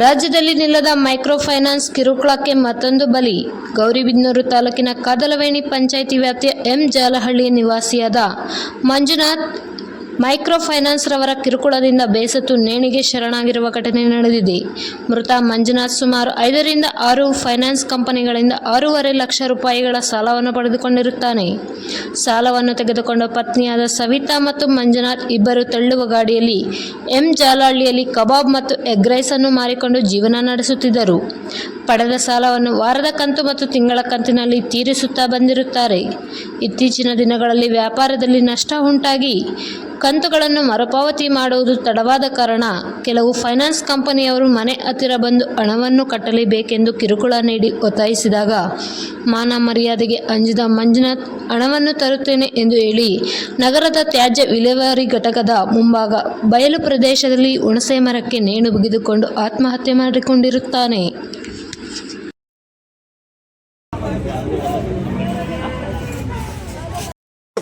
ರಾಜ್ಯದಲ್ಲಿ ನಿಲ್ಲದ micro finance ಕಿರುಕುಳಕ್ಕೆ ಮತ್ತೊಂದು ಬಲಿ. ಗೌರಿಬಿದನೂರು ತಾಲೂಕಿನ ಕದಲವೇಣಿ ಪಂಚಾಯಿತಿ ವ್ಯಾಪ್ತಿಯ ಎಂ ಜಾಲಹಳ್ಳಿ ನಿವಾಸಿಯಾದ ಮಂಜುನಾಥ್ ಮೈಕ್ರೋ ಫೈನಾನ್ಸ್ ರವರ ಕಿರುಕುಳದಿಂದ ಬೇಸತ್ತು ನೇಣಿಗೆ ಶರಣಾಗಿರುವ ಘಟನೆ ನಡೆದಿದೆ. ಮೃತ ಮಂಜುನಾಥ್ ಸುಮಾರು ಐದರಿಂದ ಆರು ಫೈನಾನ್ಸ್ ಕಂಪನಿಗಳಿಂದ ಆರೂವರೆ ಲಕ್ಷ ರೂಪಾಯಿಗಳ ಸಾಲವನ್ನು ಪಡೆದುಕೊಂಡಿರುತ್ತಾನೆ. ಸಾಲವನ್ನು ತೆಗೆದುಕೊಂಡ ಪತ್ನಿಯಾದ ಸವಿತಾ ಮತ್ತು ಮಂಜುನಾಥ್ ಇಬ್ಬರು ತಳ್ಳುವ ಗಾಡಿಯಲ್ಲಿ ಎಂ ಜಾಲಹಳ್ಳಿಯಲ್ಲಿ ಕಬಾಬ್ ಮತ್ತು ಎಗ್ ಅನ್ನು ಮಾರಿಕೊಂಡು ಜೀವನ ನಡೆಸುತ್ತಿದ್ದರು. ಪಡೆದ ಸಾಲವನ್ನು ವಾರದ ಕಂತು ಮತ್ತು ತಿಂಗಳ ಕಂತಿನಲ್ಲಿ ತೀರಿಸುತ್ತಾ ಬಂದಿರುತ್ತಾರೆ. ಇತ್ತೀಚಿನ ದಿನಗಳಲ್ಲಿ ವ್ಯಾಪಾರದಲ್ಲಿ ನಷ್ಟ ಉಂಟಾಗಿ ಕಂತುಗಳನ್ನು ಮರುಪಾವತಿ ಮಾಡುವುದು ತಡವಾದ ಕಾರಣ ಕೆಲವು ಫೈನಾನ್ಸ್ ಕಂಪನಿಯವರು ಮನೆ ಹತ್ತಿರ ಬಂದು ಹಣವನ್ನು ಕಟ್ಟಲೇಬೇಕೆಂದು ಕಿರುಕುಳ ನೀಡಿ ಒತ್ತಾಯಿಸಿದಾಗ, ಮಾನ ಮರ್ಯಾದೆಗೆ ಅಂಜಿದ ಮಂಜುನಾಥ್, ಹಣವನ್ನು ತರುತ್ತೇನೆ ಎಂದು ಹೇಳಿ ನಗರದ ತ್ಯಾಜ್ಯ ವಿಲೇವಾರಿ ಘಟಕದ ಮುಂಭಾಗ ಬಯಲು ಪ್ರದೇಶದಲ್ಲಿ ಹುಣಸೆ ಮರಕ್ಕೆ ನೇಣು ಬಿಗಿದುಕೊಂಡು ಆತ್ಮಹತ್ಯೆ ಮಾಡಿಕೊಂಡಿರುತ್ತಾನೆ.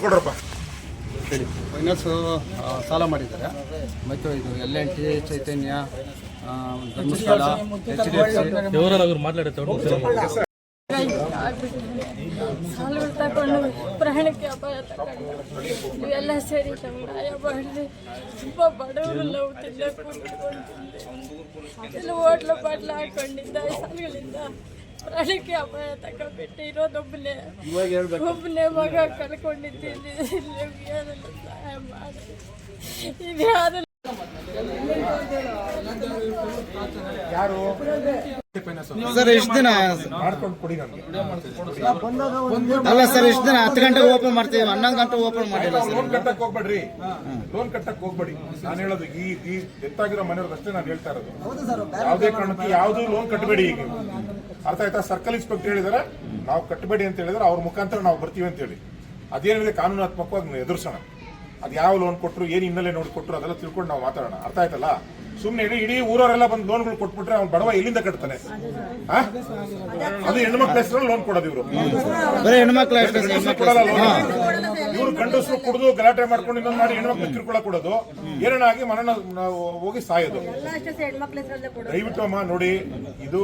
ಕೊಡ್ರಪ್ಪ. ಫೈನಾನ್ಸು ಸಾಲ ಮಾಡಿದ್ದಾರೆ. ಮತ್ತು ಇದು L N T Chaitanya Dharmasthala H D F ಪ್ರಾಣಕ್ಕೆ ಅಪಾಯ ತಗೊಂಡು ಸೇರಿ ತುಂಬ ಬಡವರು ನಾವು ಹೋಟ್ಲು ಬಾಟ್ಲು ಹಾಕೊಂಡಿದ್ದ ಪ್ರಾಣಕ್ಕೆ ಅಪಾಯ ತಗೊಂಡ್ಬಿಟ್ಟು ಇರೋದೊಬ್ಬನೇ ಒಬ್ಬನೇ ಮಗ ಕಳ್ಕೊಂಡಿದ್ದೀನಿ. ಸಹಾಯ ಮಾಡಿ ಇದು ಯಾವ್ದು ಸರ್ ಎಷ್ಟು ದಿನ ಮಾಡ್ಕೊಂಡು ಕೊಡಿ ನನಗೆ ಅಲ್ಲ ಸರ್ ಎಷ್ಟು ದಿನ ಹತ್ತು ಗಂಟೆಗೆ ಓಪನ್ ಮಾಡ್ತೀವಿ. ಹನ್ನೊಂದು ಗಂಟೆ ಓಪನ್ ಮಾಡಿಲ್ಲ ಸರ್. ಲೋನ್ ಕಟ್ಟಕ್ ಹೋಗ್ಬೇಡ್ರಿ. ಲೋನ್ ಕಟ್ಟಕ್ ಹೋಗ್ಬೇಡಿ. ನಾನು ಹೇಳೋದು ಈ ಎತ್ತಾಗಿರೋ ಮನೆಯವ್ರಿಗೆ ಅಷ್ಟೇ ನಾನು ಹೇಳ್ತಾ ಇರೋದು. ಯಾವುದೇ ಕಾರಣಕ್ಕೆ ಯಾವ್ದು ಲೋನ್ ಕಟ್ಟಬೇಡಿ ಈಗ. ಅರ್ಥ ಆಯ್ತಾ? ಸರ್ಕಲ್ ಇನ್ಸ್ಪೆಕ್ಟರ್ ಹೇಳಿದಾರೆ ನಾವು ಕಟ್ಟಬೇಡಿ ಅಂತ ಹೇಳಿದ್ರೆ ಅವ್ರ ಮುಖಾಂತರ ನಾವು ಬರ್ತೀವಿ ಅಂತ ಹೇಳಿ. ಅದೇನಿದೆ ಕಾನೂನಾತ್ಮಕವಾಗಿ ಎದುರಿಸೋಣ. ಅದು ಯಾವ ಲೋನ್ ಕೊಟ್ಟರು ಏನು ಹಿನ್ನೆಲೆ ನೋಡಿ ಕೊಟ್ಟರು ಅದೆಲ್ಲ ತಿಳ್ಕೊಂಡು ನಾವು ಮಾತಾಡೋಣ. ಅರ್ಥ ಆಯ್ತಲ್ಲ? ಸುಮ್ಮನೆ ಇಡೀ ಇಡೀ ಊರವರೆಲ್ಲ ಬಂದು ಲೋನ್ಗಳು ಕೊಟ್ಬಿಟ್ರೆ ಅವ್ನು ಬಡವ ಎಲ್ಲಿಂದ ಕಟ್ತಾನೆ? ಆ? ಅದು ಹೆಣ್ಮಕ್ಳ ಹೆಸರಲ್ಲಿ ಲೋನ್ ಕೊಡೋದು ಇವರು. ಇವ್ರು ಗಂಡಸರು ಕುಡಿದು ಗಲಾಟೆ ಮಾಡ್ಕೊಂಡು ಇನ್ನೊಂದು ಮಾಡಿ ಹೆಣ್ಮಕ್ಳು ಕಿರುಕುಳ ಕೊಡೋದು. ಏನಾಗಿ ಮರಣ ನಾವು ಹೋಗಿ ಸಾಯೋದು. ದಯವಿಟ್ಟು ಅಮ್ಮ ನೋಡಿ ಇದು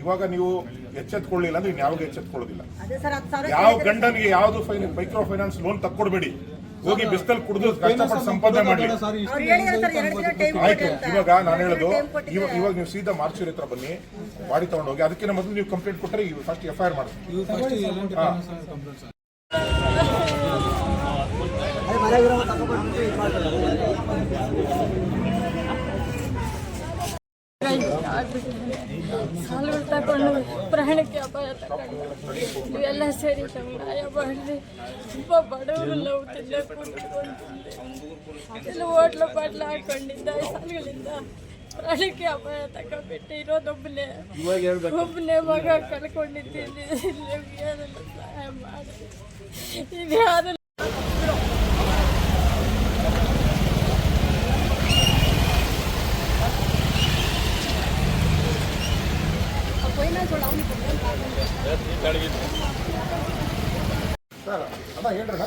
ಇವಾಗ ನೀವು ಎಚ್ಚೆತ್ಕೊಳ್ಳಿಲ್ಲ ಅಂದ್ರೆ ಇನ್ಯಾವಾಗ ಎಚ್ಚೆತ್ಕೊಳ್ಳೋದಿಲ್ಲ. ಯಾವ ಗಂಡನಿಗೆ ಯಾವ್ದು ಮೈಕ್ರೋ ಫೈನಾನ್ಸ್ ಲೋನ್ ತಕ್ಕೊಡ್ಬೇಡಿ. ಹೋಗಿ ಬಿಸ್ತಲ್ ಕುಡಿದು ಕಷ್ಟಪಟ್ಟು ಸಂಪಾದನೆ ಮಾಡಿ ಆಯ್ತು ಇವಾಗ ನಾನು ಹೇಳೋದು ಇವಾಗ ಇವಾಗ ನೀವು ಸೀದಾ ಮಾರ್ಚೂರಿ ಹತ್ರ ಬನ್ನಿ ಮಾಡಿ ತಗೊಂಡು ಹೋಗಿ ಅದಕ್ಕಿಂತ ಮೊದಲು ನೀವು ಕಂಪ್ಲೇಂಟ್ ಕೊಟ್ಟರೆ ಫಸ್ಟ್ ಎಫ್ ಐ ಆರ್ ಸಾಲಗಳು ತಗೊಂಡು ಪ್ರಾಣಕ್ಕೆ ಅಪಾಯ ತಗೊಂಡು ಇವೆಲ್ಲ ಸೇರಿ ಸಂಗ್ರಹ ಮಾಡಿ ತುಂಬ ಬಡವರು ನಾವು ತಿನ್ನಕ್ಕೆ ಕೂತ್ಕೊಂಡ್ತಿದ್ದೆ ಎಲ್ಲ ಹೋಟ್ಲು ಬಾಟ್ಲು ಹಾಕೊಂಡಿದ್ದ ಈ ಸಾಲಗಳಿಂದ ಪ್ರಾಣಕ್ಕೆ ಅಪಾಯ ತಗೊಂಡ್ಬಿಟ್ಟು ಇರೋದೊಬ್ಬನೇ ಒಬ್ಬನೇ ಮಗ ಕಳ್ಕೊಂಡಿದ್ದೀನಿ ನಿಮ್ಗೆ ಅದೆಲ್ಲ ಸಹಾಯ ಮಾಡಿ ಇದು ಯಾವ್ದು ಸರ್ ಅದ ಹೇಳ್ರಣ್ಣ